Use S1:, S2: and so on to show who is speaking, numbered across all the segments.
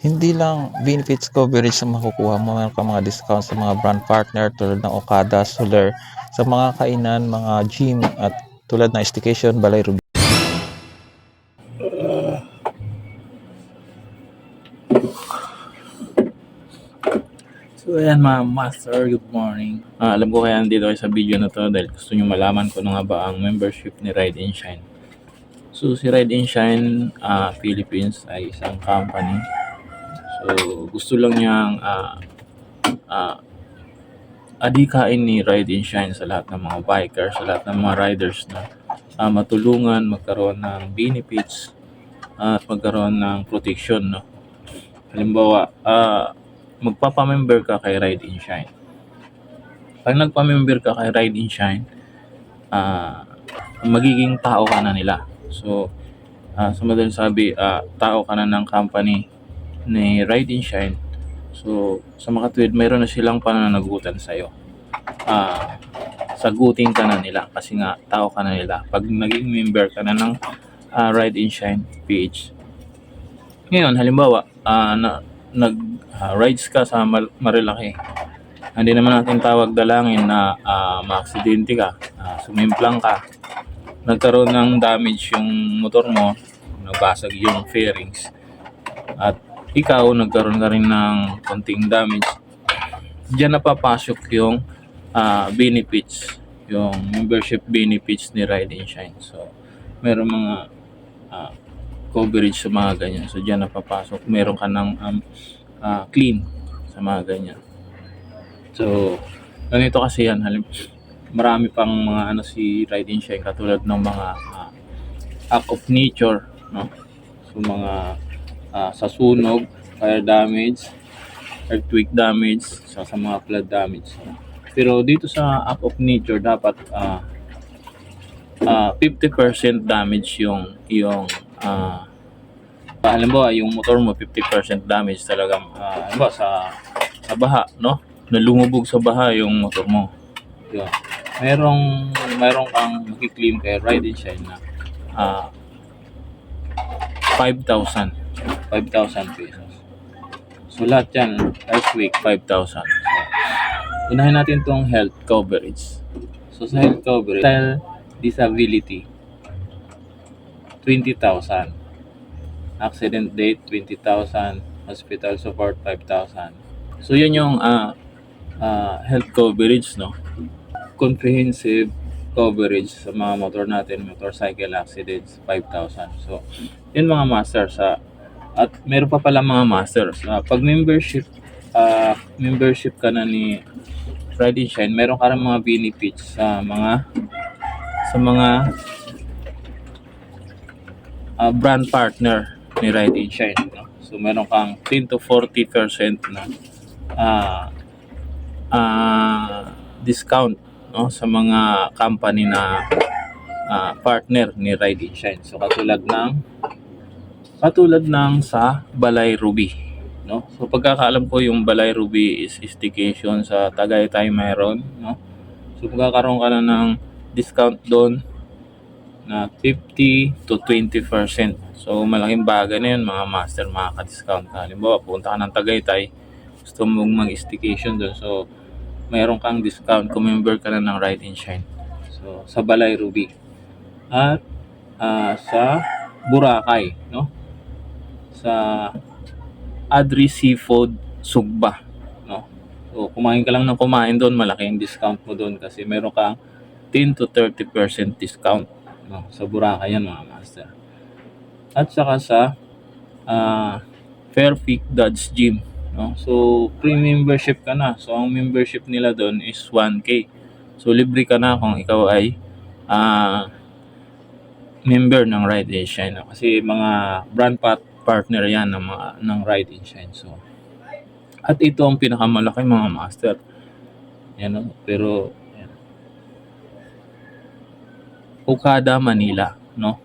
S1: Hindi lang benefits coverage ang makukuha mo, meron kang mga discount sa mga brand partner tulad ng Okada, Soler, sa mga kainan, mga gym at tulad ng staycation, Balay Ruby.
S2: So ayan mga master, good morning. Ah, alam ko kaya nandito kayo sa video na to dahil gusto nyo malaman kung ano nga ba ang membership ni Ride and Shine. So si Ride and Shine ah, Philippines ay isang company. So gusto lang niyang ah, ah, adikain ni Ride and Shine sa lahat ng mga bikers, sa lahat ng mga riders na ah, matulungan, magkaroon ng benefits at magkaroon ng protection. No? Halimbawa, ah, magpapamember ka kay Ride and Shine. Pag nagpamember ka kay Ride and Shine, ah, magiging tao ka na nila. So, ah, sa madaling sabi, ah, tao ka na ng company ni Ride and Shine. So, sa makatwid, mayroon na silang pananagutan sa'yo. Ah, sagutin ka na nila kasi nga tao ka na nila. Pag naging member ka na ng ah, Ride and Shine page. Ngayon, halimbawa, ah, na, nag ah, rides ka sa Mal- Marilaki. Hindi naman natin tawag dalangin na ah, maaksidente ka, ah, sumimplang ka, nagkaroon ng damage yung motor mo, nabasag yung fairings, at ikaw nagkaroon ka rin ng konting damage, diyan napapasok yung ah, benefits, yung membership benefits ni Ride and Shine. So, meron mga ah, coverage sa mga ganyan. So, diyan napapasok. Meron ka ng um, ah, clean sa mga ganyan. So, ganito kasi yan. Halim, marami pang mga ano si Ride and Shine katulad ng mga ah, act of nature, no? So, mga ah, sa sunog, fire damage, earthquake damage, sa, sa mga flood damage. Pero dito sa act of nature, dapat ah, ah, 50% damage yung yung alam mo yung motor mo 50% damage talaga ah, alam mo sa sa baha no? Nalumubog sa baha yung motor mo. Yun. Merong merong kang makiklaim kay Ride and Shine na ah 5,000 5,000 pesos. So lahat yan earthquake 5,000 so, unahin natin tong health coverage. So sa health coverage total disability 20,000 accident date 20,000 hospital support 5,000 so yun yung ah ah, health coverage no? Comprehensive coverage sa mga motor natin motorcycle accidents 5,000 so yun mga master sa at meron pa pala mga master sa pag membership ah, membership ka na ni Ride Shine meron ka rin mga benefits sa mga sa mga ah, brand partner ni Ride and Shine. No? So, meron kang 10 to 40% na ah ah, discount no sa mga company na ah, partner ni Ride and Shine. So, katulad ng katulad ng sa Balay Ruby. No? So, pagkakaalam ko yung Balay Ruby is staycation sa Tagaytay mayroon. No? So, magkakaroon ka na ng discount doon na 50 to 20%. So, malaking bagay na yun, mga master, makaka-discount ka. Halimbawa, punta ka ng Tagaytay, gusto mong mag-staycation doon. So, mayroon kang discount kung member ka na ng Ride and Shine. So, sa Balay Ruby. At ah, sa Boracay, no? Sa Adri Seafood Sugba, no? So, kumain ka lang ng kumain doon, malaki yung discount mo doon kasi meron kang 10 to 30% discount no, sa Boracay yan mga master. At saka sa ah Fairfield Dodge Gym. No? So, free membership ka na. So, ang membership nila doon is 1K. So, libre ka na kung ikaw ay ah member ng Ride Shine. no? Kasi mga brand pat partner yan ng, mga, ng Ride and Shine. So, at ito ang pinakamalaki mga master. Yan, no? pero yan. Okada, Manila, no?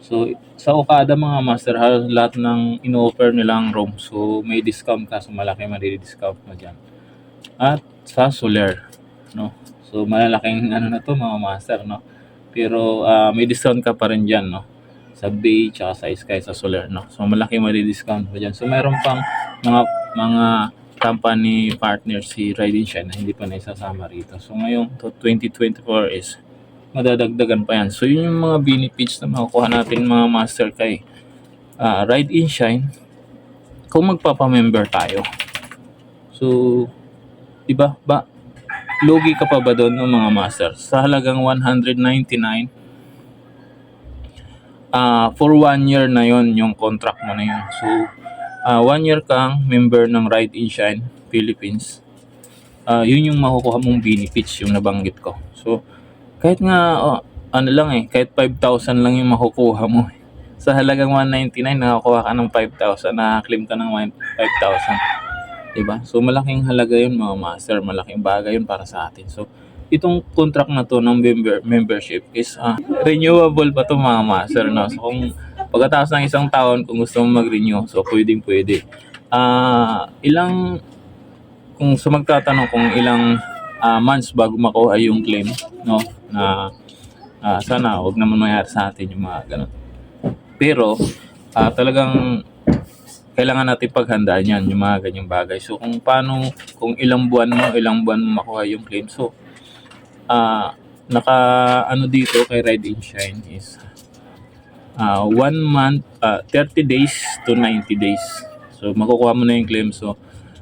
S2: So, sa Okada mga master, lahat ng in-offer nilang room. So, may discount ka. So, malaki madidi-discount mo dyan. At sa Soler, no? So, malalaking ano na to mga master, no? Pero, ah, may discount ka pa rin dyan, no? Sa Bay, tsaka sa Sky, sa Solar, no? So, malaki mali-discount mo dyan. So, meron pang mga, mga company partner si Ride and Shine na hindi pa naisasama rito. So, ngayong to 2024 is madadagdagan pa yan. So, yun yung mga benefits na makukuha natin mga master kay ah, Ride and Shine kung magpapamember tayo. So, di ba? Ba, lugi ka pa ba doon ng mga master? Sa halagang 199, ah for one year na yon yung contract mo na yun. So, ah one year kang member ng Ride and Shine Philippines. Ah yun yung makukuha mong benefits yung nabanggit ko. So, kahit nga, oh, ano lang eh, kahit 5,000 lang yung makukuha mo. Sa halagang 199, nakakuha ka ng 5,000, nakaklaim ka ng 5,000. Diba? So, malaking halaga yun mga master, malaking bagay yun para sa atin. So, itong contract na to ng member, membership is ah, renewable pa to mga master. No? So, kung pagkatapos ng isang taon, kung gusto mo mag-renew, so pwedeng pwede. Ah, ilang, kung sa magtatanong kung ilang ah, months bago makuha yung claim, no, na ah, sana wag naman mangyari sa atin yung mga ganun. Pero, ah, talagang kailangan natin paghandaan yan, yung mga ganyang bagay. So, kung paano, kung ilang buwan mo, ilang buwan mo makuha yung claim. So, ah, naka, ano dito kay Ride and Shine is, ah, one month, ah, 30 days to 90 days. So, makukuha mo na yung claim. So,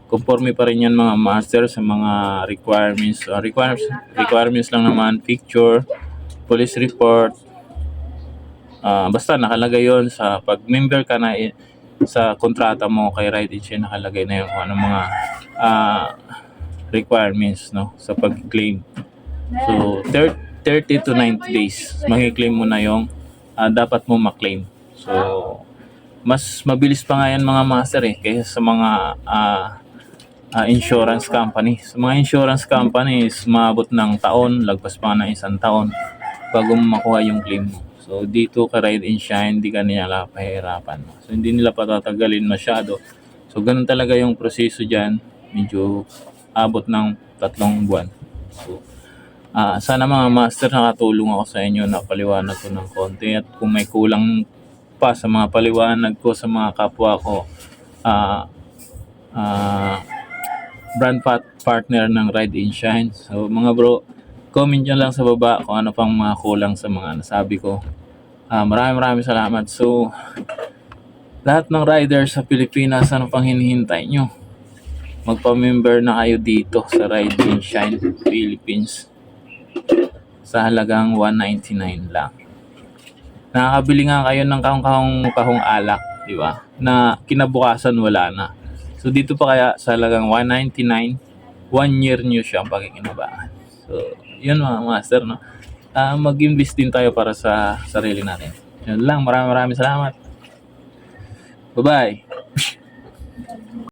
S2: conforme pa rin yan mga master sa mga requirements. Ah, requirements, requirements lang naman, picture, police report, Ah, basta nakalagay yon sa pag member ka na i- sa kontrata mo kay Ride and nakalagay na yung anong mga ah, requirements no sa pag-claim. So thir- 30 to 90 days maki-claim mo na yung ah, dapat mo ma-claim. So mas mabilis pa nga yan mga master eh kaysa sa mga ah, ah, insurance company. Sa mga insurance companies, maabot ng taon, lagpas pa ng isang taon bago mo makuha yung claim mo. So, dito ka Ride and Shine, hindi ka nila pahirapan. So, hindi nila patatagalin masyado. So, ganun talaga yung proseso dyan. Medyo abot ng tatlong buwan. So, ah sana mga master nakatulong ako sa inyo na paliwanag ko ng konti at kung may kulang pa sa mga paliwanag ko sa mga kapwa ko ah ah brand pat partner ng Ride and Shine. So mga bro, comment nyo lang sa baba kung ano pang mga kulang sa mga nasabi ko. Ah, maraming maraming salamat. So, lahat ng riders sa Pilipinas, ano pang hinihintay nyo? Magpa-member na kayo dito sa Ride and Shine Philippines sa halagang 199 lang. Nakakabili nga kayo ng kahong-kahong kahong alak, di ba? Na kinabukasan wala na. So dito pa kaya sa halagang 199, one year nyo siyang pagkikinabaan. So, yun mga master, no? Ah, mag-invest din tayo para sa sarili natin. Yun lang, maraming maraming salamat. Bye-bye.